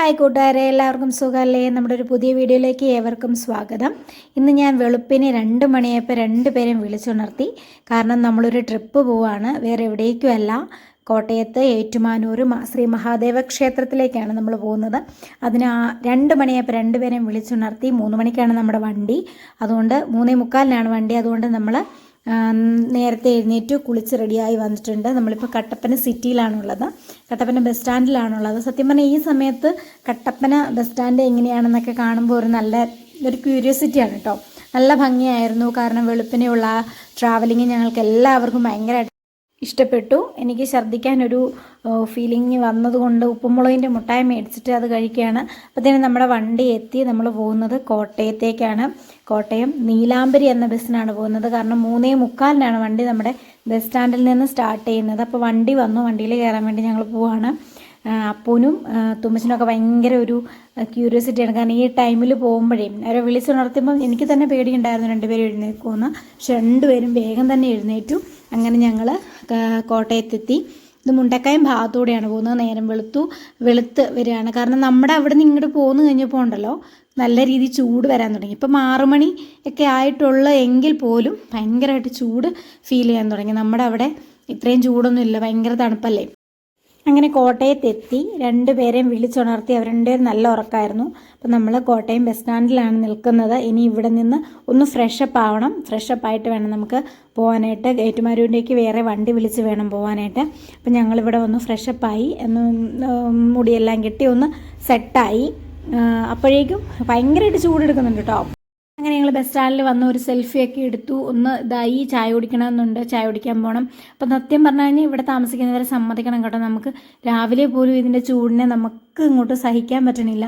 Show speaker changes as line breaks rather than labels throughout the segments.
Hi കൂട്ടുകാരെ എല്ലാവർക്കും സുഖമല്ലേ? നമ്മുടെ ഒരു പുതിയ വീഡിയോയിലേക്ക് ഏവർക്കും സ്വാഗതം. ഇന്ന് ഞാൻ വെളുപ്പിന് രണ്ട് മണിയായപ്പോൾ പേരും വിളിച്ചുണർത്തി. കാരണം നമ്മളൊരു ട്രിപ്പ് പോവാണ് വേറെ എവിടേക്കുമല്ല. കോട്ടയത്ത് ഏറ്റുമാനൂർ ശ്രീ മഹാദേവ ക്ഷേത്രത്തിലേക്കാണ് നമ്മൾ പോകുന്നത്. അതിന് രണ്ട് മണിയായപ്പോൾ രണ്ടുപേരെയും വിളിച്ചുണർത്തി. മൂന്ന് മണിക്കാണ് നമ്മുടെ വണ്ടി. അതുകൊണ്ട് മൂന്നേ മുക്കാലിനാണ് വണ്ടി. അതുകൊണ്ട് നമ്മൾ നേരത്തെ എഴുന്നേറ്റ് കുളിച്ച് റെഡിയായി വന്നിട്ടുണ്ട്. നമ്മളിപ്പോൾ കട്ടപ്പന സിറ്റിയിലാണുള്ളത്. കട്ടപ്പന ബസ് സ്റ്റാൻഡിലാണുള്ളത്. സത്യം പറഞ്ഞാൽ ഈ സമയത്ത് കട്ടപ്പന ബസ് സ്റ്റാൻഡ് എങ്ങനെയാണെന്നൊക്കെ കാണുമ്പോൾ ഒരു നല്ല ഒരു ക്യൂരിയോസിറ്റിയാണ് കേട്ടോ നല്ല ഭംഗിയായിരുന്നു. കാരണം വെളുപ്പിനെയുള്ള ട്രാവലിങ് ഞങ്ങൾക്ക് എല്ലാവർക്കും ഭയങ്കരമായിട്ട് ഇഷ്ടപ്പെട്ടു. എനിക്ക് ഛർദ്ദിക്കാനൊരു ഫീലിംഗ് വന്നതുകൊണ്ട് ഉപ്പുമുളകിന്റെ മുട്ടായി മേടിച്ചിട്ട് അത് കഴിക്കുകയാണ്. അപ്പോഴത്തേനും നമ്മുടെ വണ്ടി എത്തി. നമ്മൾ പോകുന്നത് കോട്ടയത്തേക്കാണ്. കോട്ടയം നീലാംബരി എന്ന ബസ്സിനാണ് പോകുന്നത്. കാരണം മൂന്നേ മുക്കാലിനാണ് വണ്ടി നമ്മുടെ ബസ് സ്റ്റാൻഡിൽ നിന്ന് സ്റ്റാർട്ട് ചെയ്യുന്നത്. അപ്പോൾ വണ്ടി വന്നു. വണ്ടിയിൽ കയറാൻ വേണ്ടി ഞങ്ങൾ പോവാണ്. അപ്പൂനും തുമ്മച്ചനൊക്കെ ഭയങ്കര ഒരു ക്യൂരിയോസിറ്റിയാണ് കാരണം ഈ ടൈമിൽ പോകുമ്പോഴേ അവരെ വിളിച്ചുണർത്തുമ്പോൾ എനിക്ക് തന്നെ പേടിയുണ്ടായിരുന്നു. രണ്ടുപേരും എഴുന്നേക്കുമെന്ന് പക്ഷെ രണ്ടുപേരും വേഗം തന്നെ എഴുന്നേറ്റു. അങ്ങനെ ഞങ്ങൾ കോട്ടയത്തെത്തി. ഇത് മുണ്ടക്കായം ഭാഗത്തൂടെയാണ് പോകുന്നത്. നേരം വെളുത്തു വെളുത്ത് വരികയാണ്. കാരണം നമ്മുടെ അവിടെ നിന്ന് ഇങ്ങോട്ട് പോന്നു കഴിഞ്ഞപ്പോൾ ഉണ്ടല്ലോ നല്ല രീതിയിൽ ചൂട് വരാൻ തുടങ്ങി. ഇപ്പം ആറുമണി ഒക്കെ ആയിട്ടുള്ള എങ്കിൽ പോലും ഭയങ്കരമായിട്ട് ചൂട് ഫീൽ ചെയ്യാൻ തുടങ്ങി. നമ്മുടെ അവിടെ ഇത്രയും ചൂടൊന്നും ഇല്ല ഭയങ്കര തണുപ്പല്ലേ? അങ്ങനെ കോട്ടയത്തെത്തി രണ്ടുപേരെയും വിളിച്ചുണർത്തി അവർ രണ്ടുപേരും നല്ല ഉറക്കമായിരുന്നു അപ്പം നമ്മൾ കോട്ടയം ബസ് സ്റ്റാൻഡിലാണ് നിൽക്കുന്നത്. ഇനി ഇവിടെ നിന്ന് ഒന്ന് ഫ്രഷപ്പ് ആവണം. ഫ്രഷപ്പ് ആയിട്ട് വേണം നമുക്ക് പോകാനായിട്ട് ഏറ്റുമാരൂരിലേക്ക് വേറെ വണ്ടി വിളിച്ച് വേണം പോകാനായിട്ട് അപ്പം ഞങ്ങളിവിടെ വന്ന് ഫ്രഷപ്പായി ഒന്ന് മുടിയെല്ലാം കെട്ടി ഒന്ന് സെറ്റായി അപ്പോഴേക്കും ഭയങ്കരമായിട്ട് ചൂടെടുക്കുന്നുണ്ട് കേട്ടോ അങ്ങനെ ഞങ്ങൾ ബസ് സ്റ്റാൻഡിൽ വന്ന് ഒരു സെൽഫിയൊക്കെ എടുത്തു. ഒന്ന് ഇതായി ചായ കുടിക്കണമെന്നുണ്ട്. ചായ കുടിക്കാൻ പോകണം അപ്പം സത്യം പറഞ്ഞു കഴിഞ്ഞാൽ ഇവിടെ താമസിക്കുന്നവരെ സമ്മതിക്കണം കേട്ടോ. നമുക്ക് രാവിലെ പോലും ഇതിന്റെ ചൂടിനെ നമുക്ക് ഇങ്ങോട്ട് സഹിക്കാൻ പറ്റണില്ല.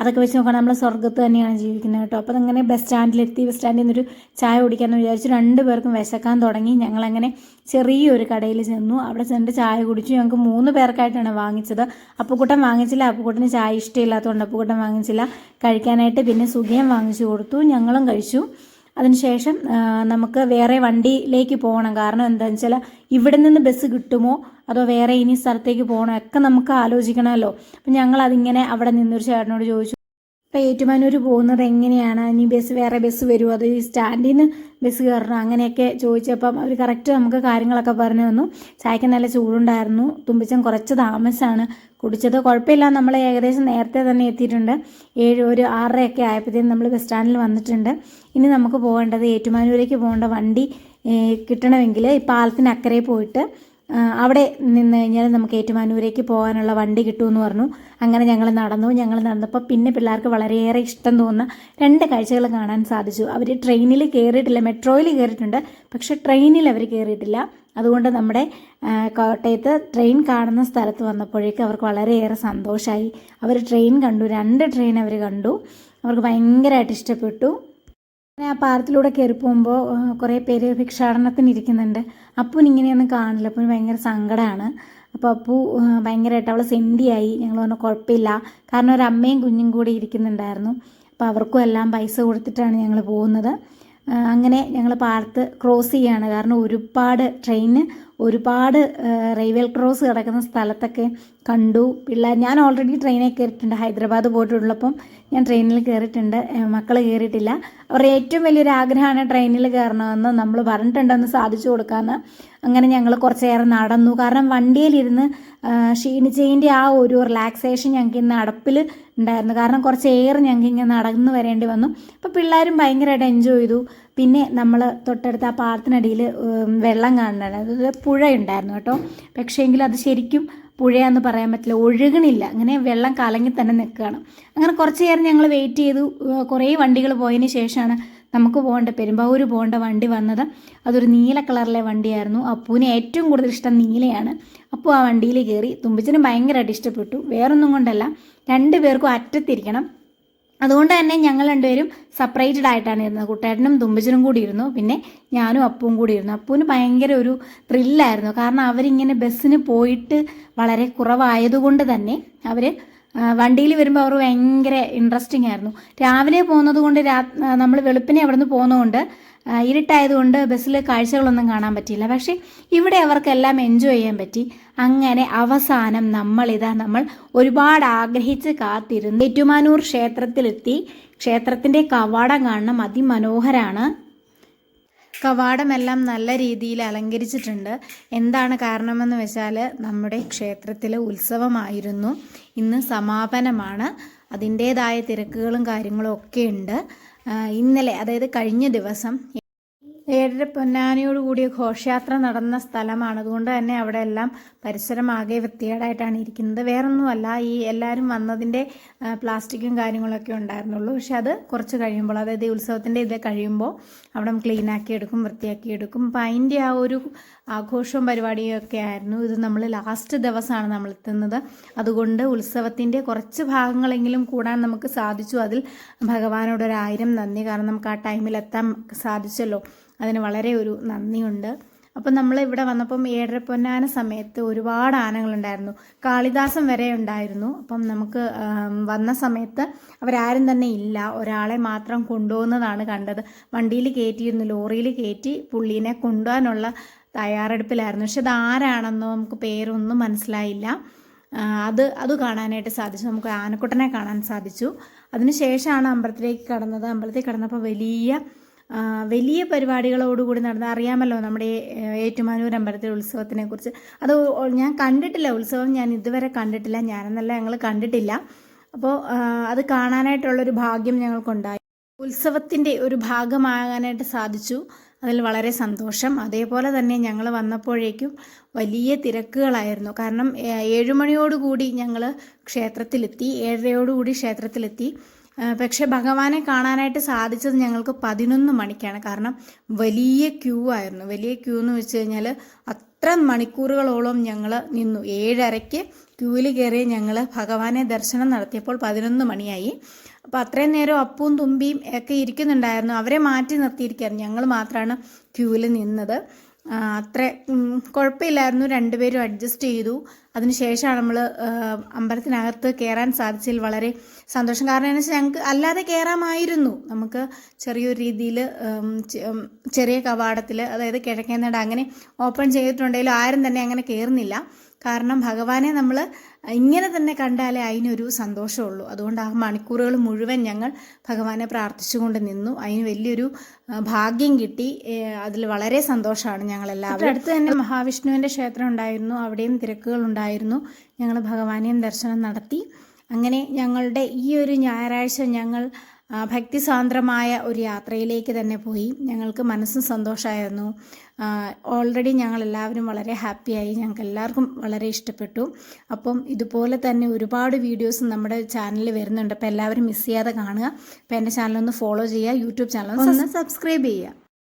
അതൊക്കെ വെച്ച് നോക്കുകയാണെങ്കിൽ നമ്മൾ സ്വർഗത്ത് തന്നെയാണ് ജീവിക്കുന്നത് കേട്ടോ. അപ്പോൾ അങ്ങനെ ബസ് സ്റ്റാൻഡിലെത്തി ബസ് സ്റ്റാൻഡിൽ നിന്നൊരു ചായ കുടിക്കാമെന്ന് വിചാരിച്ചു രണ്ട് പേർക്കും വിശക്കാൻ തുടങ്ങി. ഞങ്ങളങ്ങനെ ചെറിയൊരു കടയിൽ ചെന്നു. അവിടെ ചെന്നിട്ട് ചായ കുടിച്ചു. ഞങ്ങൾക്ക് മൂന്ന് പേർക്കായിട്ടാണ് വാങ്ങിച്ചത്. അപ്പുക്കുട്ടൻ വാങ്ങിച്ചില്ല. അപ്പുക്കുട്ടന് ചായ ഇഷ്ടമില്ലാത്തതുകൊണ്ട് അപ്പുക്കുട്ടൻ വാങ്ങിച്ചില്ല. കഴിക്കാനായിട്ട് പിന്നെ സുഖിയം വാങ്ങിച്ചു കൊടുത്തു. ഞങ്ങളും കഴിച്ചു. അതിനുശേഷം നമുക്ക് വേറെ വണ്ടിയിലേക്ക് പോകണം. കാരണം എന്താണെന്ന് വെച്ചാൽ ഇവിടെ നിന്ന് ബസ് കിട്ടുമോ? അതോ വേറെ ഇനി സ്ഥലത്തേക്ക് പോകണോ? ഒക്കെ നമുക്ക് ആലോചിക്കണമല്ലോ. അപ്പം ഞങ്ങൾ അതിങ്ങനെ അവിടെ നിന്നൊരു ചേട്ടനോട് ചോദിച്ചു. ഇപ്പോൾ ഏറ്റുമാനൂർ പോകുന്നത് എങ്ങനെയാണ്? ഇനി ബസ് വേറെ ബസ് വരുമോ അത് ഈ സ്റ്റാൻഡിൽ നിന്ന് ബസ് കയറണം? അങ്ങനെയൊക്കെ ചോദിച്ചപ്പം അവർ കറക്റ്റ് നമുക്ക് കാര്യങ്ങളൊക്കെ പറഞ്ഞു തന്നു. ചായക്ക് നല്ല ചൂടുണ്ടായിരുന്നു. തുമ്പിച്ചൻ കുറച്ച് താമസമാണ് കുടിച്ചത്. കുഴപ്പമില്ല. നമ്മൾ ഏകദേശം നേരത്തെ തന്നെ എത്തിയിട്ടുണ്ട്. ഏഴ് ഒരു ആറരയൊക്കെ ആയപ്പോഴത്തേക്കും നമ്മൾ ബസ് സ്റ്റാൻഡിൽ വന്നിട്ടുണ്ട്. ഇനി നമുക്ക് പോകേണ്ടത് ഏറ്റുമാനൂരേക്ക് പോകേണ്ട വണ്ടി കിട്ടണമെങ്കിൽ ഈ പാലത്തിനക്കരെ പോയിട്ട് അവിടെ നിന്ന് കഴിഞ്ഞാൽ നമുക്ക് ഏറ്റുമാനൂരേക്ക് പോകാനുള്ള വണ്ടി കിട്ടുമെന്ന് പറഞ്ഞു. അങ്ങനെ ഞങ്ങൾ നടന്നു. ഞങ്ങൾ നടന്നപ്പോൾ പിന്നെ പിള്ളേർക്ക് വളരെയേറെ ഇഷ്ടം തോന്നുന്ന രണ്ട് കാഴ്ചകൾ കാണാൻ സാധിച്ചു. അവർ ട്രെയിനിൽ കയറിയിട്ടില്ല മെട്രോയിൽ കയറിയിട്ടുണ്ട് പക്ഷെ ട്രെയിനിൽ അവർ കയറിയിട്ടില്ല അതുകൊണ്ട് നമ്മുടെ കോട്ടയത്ത് ട്രെയിൻ കാണുന്ന സ്ഥലത്ത് വന്നപ്പോഴേക്കും അവർക്ക് വളരെയേറെ സന്തോഷമായി അവർ ട്രെയിൻ കണ്ടു. രണ്ട് ട്രെയിൻ അവർ കണ്ടു. അവർക്ക് ഭയങ്കരമായിട്ട് ഇഷ്ടപ്പെട്ടു. ഞാൻ ആ പാലത്തിലൂടെ കയറി പോകുമ്പോൾ കുറേ പേര് ഭിക്ഷാടനത്തിന് ഇരിക്കുന്നുണ്ട് അപ്പം ഇങ്ങനെയൊന്നും കാണില്ല. അപ്പം ഭയങ്കര സങ്കടമാണ് അപ്പോൾ അപ്പു ഭയങ്കരമായിട്ട് അവൾ സെൻഡിയായി. ഞങ്ങൾ പറഞ്ഞു കുഴപ്പമില്ല. കാരണം ഒരു അമ്മയും കുഞ്ഞും കൂടി ഇരിക്കുന്നുണ്ടായിരുന്നു. അപ്പോൾ അവർക്കും എല്ലാം പൈസ കൊടുത്തിട്ടാണ് ഞങ്ങൾ പോകുന്നത്. അങ്ങനെ ഞങ്ങൾ പാർത്ത് ക്രോസ് ചെയ്യാണ്. കാരണം ഒരുപാട് ട്രെയിന് ഒരുപാട് റെയിൽവേ ക്രോസ് കിടക്കുന്ന സ്ഥലത്തൊക്കെ കണ്ടു. പിള്ളേർ ഞാൻ ഓൾറെഡി ട്രെയിനിൽ കയറിയിട്ടുണ്ട് ഹൈദരാബാദ് പോയിട്ടുള്ളപ്പം ഞാൻ ട്രെയിനിൽ കയറിയിട്ടുണ്ട് മക്കൾ കയറിയിട്ടില്ല അവരുടെ ഏറ്റവും വലിയൊരു ആഗ്രഹമാണ് ട്രെയിനിൽ കയറണമെന്ന്. നമ്മൾ പറഞ്ഞിട്ടുണ്ടെന്ന് സാധിച്ചു കൊടുക്കാമെന്ന് അങ്ങനെ ഞങ്ങൾ കുറച്ചേറെ നടന്നു. കാരണം വണ്ടിയിലിരുന്ന് ക്ഷീണിച്ചതിന്റെ ആ ഒരു റിലാക്സേഷൻ ഞങ്ങൾക്ക് ഇന്ന് അടപ്പിൽ ഉണ്ടായിരുന്നു. കാരണം കുറച്ച് ഏറെ ഞങ്ങൾക്ക് ഇങ്ങനെ നടന്നു വരേണ്ടി വന്നു. അപ്പോൾ പിള്ളേരും ഭയങ്കരമായിട്ട് എൻജോയ് ചെയ്തു. പിന്നെ നമ്മൾ തൊട്ടടുത്ത ആ പാടത്തിനടിയിൽ വെള്ളം കാണുന്നുണ്ട് അത് പുഴ ഉണ്ടായിരുന്നു കേട്ടോ. പക്ഷേങ്കിൽ അത് ശരിക്കും പുഴയാന്ന് പറയാൻ പറ്റില്ല. ഒഴുകണില്ല. അങ്ങനെ വെള്ളം കലങ്ങി തന്നെ നിൽക്കുകയാണ്. അങ്ങനെ കുറച്ച് നേരം ഞങ്ങൾ വെയിറ്റ് ചെയ്തു. കുറേ വണ്ടികൾ പോയതിന് ശേഷമാണ് നമുക്ക് പോകേണ്ട പെരുമ്പാവൂർ പോകേണ്ട വണ്ടി വന്നത്. അതൊരു നീല കളറിലെ വണ്ടിയായിരുന്നു. അപ്പൂവിന് ഏറ്റവും കൂടുതൽ ഇഷ്ടം നീലയാണ്. അപ്പോൾ ആ വണ്ടിയിൽ കയറി തുമ്പിച്ചിന് ഭയങ്കരമായിട്ട് ഇഷ്ടപ്പെട്ടു. വേറൊന്നും കൊണ്ടല്ല. രണ്ട് പേർക്കും അറ്റത്തിരിക്കണം. അതുകൊണ്ട് തന്നെ ഞങ്ങൾ രണ്ടുപേരും സെപ്പറേറ്റഡ് ആയിട്ടാണ് ഇരുന്നത്. കുട്ടേട്ടനും തുമ്പച്ചനും കൂടി ഇരുന്നു. പിന്നെ ഞാനും അപ്പവും കൂടി ഇരുന്നു. അപ്പൂന് ഭയങ്കര ഒരു ത്രില്ലായിരുന്നു കാരണം അവരിങ്ങനെ ബസ്സിന് പോയിട്ട് വളരെ കുറവായതുകൊണ്ട് തന്നെ അവർ വണ്ടിയിൽ വരുമ്പോൾ അവർ ഭയങ്കര ഇൻട്രസ്റ്റിംഗ് ആയിരുന്നു. രാവിലെ പോകുന്നത് കൊണ്ട് നമ്മൾ വെളുപ്പിനെ അവിടെ നിന്ന് പോകുന്നതുകൊണ്ട് ഇരുട്ടായതുകൊണ്ട് ബസ്സിൽ കാഴ്ചകളൊന്നും കാണാൻ പറ്റിയില്ല. പക്ഷേ ഇവിടെ അവർക്കെല്ലാം എൻജോയ് ചെയ്യാൻ പറ്റി. അങ്ങനെ അവസാനം നമ്മൾ ഇതാ നമ്മൾ ഒരുപാട് ആഗ്രഹിച്ച് കാത്തിരുന്ന് ഏറ്റുമാനൂർ ക്ഷേത്രത്തിലെത്തി. ക്ഷേത്രത്തിന്റെ കവാടം കാണണം. അതിമനോഹരാണ്. കവാടമെല്ലാം നല്ല രീതിയിൽ അലങ്കരിച്ചിട്ടുണ്ട്. എന്താണ് കാരണമെന്ന് വെച്ചാൽ നമ്മുടെ ക്ഷേത്രത്തിൽ ഉത്സവമായിരുന്നു. ഇന്ന് സമാപനമാണ്. അതിന്റേതായ തിരക്കുകളും കാര്യങ്ങളും ഒക്കെ ഉണ്ട്. ഇന്നലെ അതായത് കഴിഞ്ഞ ദിവസം ഏഴര പൊന്നാനയോട് കൂടിയ ഘോഷയാത്ര നടന്ന സ്ഥലമാണ്. അതുകൊണ്ട് തന്നെ അവിടെ എല്ലാം പരിസരമാകെ വൃത്തികേടായിട്ടാണ് ഇരിക്കുന്നത്. വേറൊന്നുമല്ല ഈ എല്ലാവരും വന്നതിന്റെ പ്ലാസ്റ്റിക്കും കാര്യങ്ങളൊക്കെ ഉണ്ടായിരുന്നുള്ളൂ. പക്ഷെ അത് കുറച്ച് കഴിയുമ്പോൾ അതായത് ഈ ഉത്സവത്തിന്റെ ഇത് കഴിയുമ്പോൾ അവിടെ ക്ലീനാക്കി എടുക്കും വൃത്തിയാക്കി എടുക്കും. അപ്പം അതിന്റെ ആ ഒരു ആഘോഷവും പരിപാടിയും ഒക്കെ ആയിരുന്നു. ഇത് നമ്മൾ ലാസ്റ്റ് ദിവസമാണ് നമ്മൾ എത്തുന്നത്. അതുകൊണ്ട് ഉത്സവത്തിന്റെ കുറച്ച് ഭാഗങ്ങളെങ്കിലും കൂടാൻ നമുക്ക് സാധിച്ചു. അതിൽ ഭഗവാനോടൊരായിരം നന്ദി. കാരണം നമുക്ക് ആ ടൈമിൽ എത്താൻ സാധിച്ചല്ലോ. അതിന് വളരെ ഒരു നന്ദിയുണ്ട്. അപ്പം നമ്മൾ ഇവിടെ വന്നപ്പം ഏഴര പൊന്നാന സമയത്ത് ഒരുപാട് ആനകളുണ്ടായിരുന്നു. കാളിദാസം വരെ ഉണ്ടായിരുന്നു. അപ്പം നമുക്ക് വന്ന സമയത്ത് അവരാരും തന്നെ ഇല്ല. ഒരാളെ മാത്രം കൊണ്ടുപോകുന്നതാണ് കണ്ടത്. വണ്ടിയിൽ കയറ്റിയിരുന്നു. ലോറിയിൽ കയറ്റി പുള്ളീനെ കൊണ്ടുപോകാനുള്ള തയ്യാറെടുപ്പിലായിരുന്നു. പക്ഷെ അത് ആരാണെന്നോ നമുക്ക് പേരൊന്നും മനസ്സിലായില്ല. അത് അത് കാണാനായിട്ട് സാധിച്ചു. നമുക്ക് ആനക്കുട്ടനെ കാണാൻ സാധിച്ചു. അതിനുശേഷമാണ് അമ്പലത്തിലേക്ക് കടന്നത്. അമ്പലത്തിൽ കടന്നപ്പോൾ വലിയ വലിയ പരിപാടികളോടുകൂടി നടന്ന അറിയാമല്ലോ നമ്മുടെ ഏറ്റുമാനൂർ അമ്പലത്തിലെ ഉത്സവത്തിനെ കുറിച്ച് അത് ഞാൻ കണ്ടിട്ടില്ല ഉത്സവം ഞാൻ ഇതുവരെ കണ്ടിട്ടില്ല ഞാനെന്നല്ല ഞങ്ങൾ കണ്ടിട്ടില്ല. അപ്പോൾ അത് കാണാനായിട്ടുള്ളൊരു ഭാഗ്യം ഞങ്ങൾക്കുണ്ടായി. ഉത്സവത്തിന്റെ ഒരു ഭാഗമാകാനായിട്ട് സാധിച്ചു. അതിൽ വളരെ സന്തോഷം. അതേപോലെ തന്നെ ഞങ്ങൾ വന്നപ്പോഴേക്കും വലിയ തിരക്കുകളായിരുന്നു. കാരണം ഏഴുമണിയോടുകൂടി ഞങ്ങൾ ക്ഷേത്രത്തിലെത്തി ഏഴരയോടുകൂടി ക്ഷേത്രത്തിലെത്തി. പക്ഷെ ഭഗവാനെ കാണാനായിട്ട് സാധിച്ചത് ഞങ്ങൾക്ക് പതിനൊന്ന് മണിക്കാണ്. കാരണം വലിയ ക്യൂ ആയിരുന്നു. വലിയ ക്യൂ എന്ന് വെച്ച് കഴിഞ്ഞാൽ അത്ര മണിക്കൂറുകളോളം ഞങ്ങൾ നിന്നു. ഏഴരയ്ക്ക് ക്യൂവിൽ കയറി ഞങ്ങൾ ഭഗവാനെ ദർശനം നടത്തിയപ്പോൾ പതിനൊന്ന് മണിയായി. അപ്പോൾ അത്രയും നേരം അപ്പവും തുമ്പിയും ഒക്കെ ഇരിക്കുന്നുണ്ടായിരുന്നു. അവരെ മാറ്റി നിർത്തിയിരിക്കുകയായിരുന്നു ഞങ്ങൾ മാത്രമാണ് ക്യൂവിൽ നിന്നത്. അത്ര കുഴപ്പമില്ലായിരുന്നു. രണ്ടുപേരും അഡ്ജസ്റ്റ് ചെയ്തു. അതിനുശേഷമാണ് നമ്മൾ അമ്പലത്തിനകത്ത് കയറാൻ സാധിച്ചതിൽ വളരെ സന്തോഷം. കാരണം എന്ന് വെച്ചാൽ ഞങ്ങൾക്ക് അല്ലാതെ കയറാമായിരുന്നു നമുക്ക് ചെറിയൊരു രീതിയിൽ ചെറിയ കവാടത്തിൽ അതായത് കിഴക്കേനട അങ്ങനെ ഓപ്പൺ ചെയ്തിട്ടുണ്ടെങ്കിലും ആരും തന്നെ അങ്ങനെ കയറുന്നില്ല കാരണം ഭഗവാനെ നമ്മൾ ഇങ്ങനെ തന്നെ കണ്ടാലേ അതിനൊരു സന്തോഷമുള്ളൂ. അതുകൊണ്ട് ആ മണിക്കൂറുകൾ മുഴുവൻ ഞങ്ങൾ ഭഗവാനെ പ്രാർത്ഥിച്ചുകൊണ്ട് നിന്നു. അതിന് വലിയൊരു ഭാഗ്യം കിട്ടി. അതിൽ വളരെ സന്തോഷമാണ് ഞങ്ങളെല്ലാവരും. അടുത്ത് തന്നെ മഹാവിഷ്ണുവിന്റെ ക്ഷേത്രം ഉണ്ടായിരുന്നു. അവിടെയും തിരക്കുകൾ ഉണ്ടായിരുന്നു. ഞങ്ങൾ ഭഗവാനെയും ദർശനം നടത്തി. അങ്ങനെ ഞങ്ങളുടെ ഈ ഒരു ഞായറാഴ്ച ഞങ്ങൾ ഭക്തിസാന്ദ്രമായ ഒരു യാത്രയിലേക്ക് തന്നെ പോയി. ഞങ്ങൾക്ക് മനസ്സും സന്തോഷമായിരുന്നു ഓൾറെഡി ഞങ്ങൾ എല്ലാവരും വളരെ ഹാപ്പിയായി. ഞങ്ങൾക്ക് എല്ലാവർക്കും വളരെ ഇഷ്ടപ്പെട്ടു. അപ്പം ഇതുപോലെ തന്നെ ഒരുപാട് വീഡിയോസ് നമ്മുടെ ചാനലിൽ വരുന്നുണ്ട്. അപ്പോൾ എല്ലാവരും മിസ് ചെയ്യാതെ കാണുക. അപ്പോൾ എന്റെ ചാനലൊന്ന് ഫോളോ ചെയ്യുക. യൂട്യൂബ് ചാനൽ ഒന്ന് സബ്സ്ക്രൈബ് ചെയ്യുക.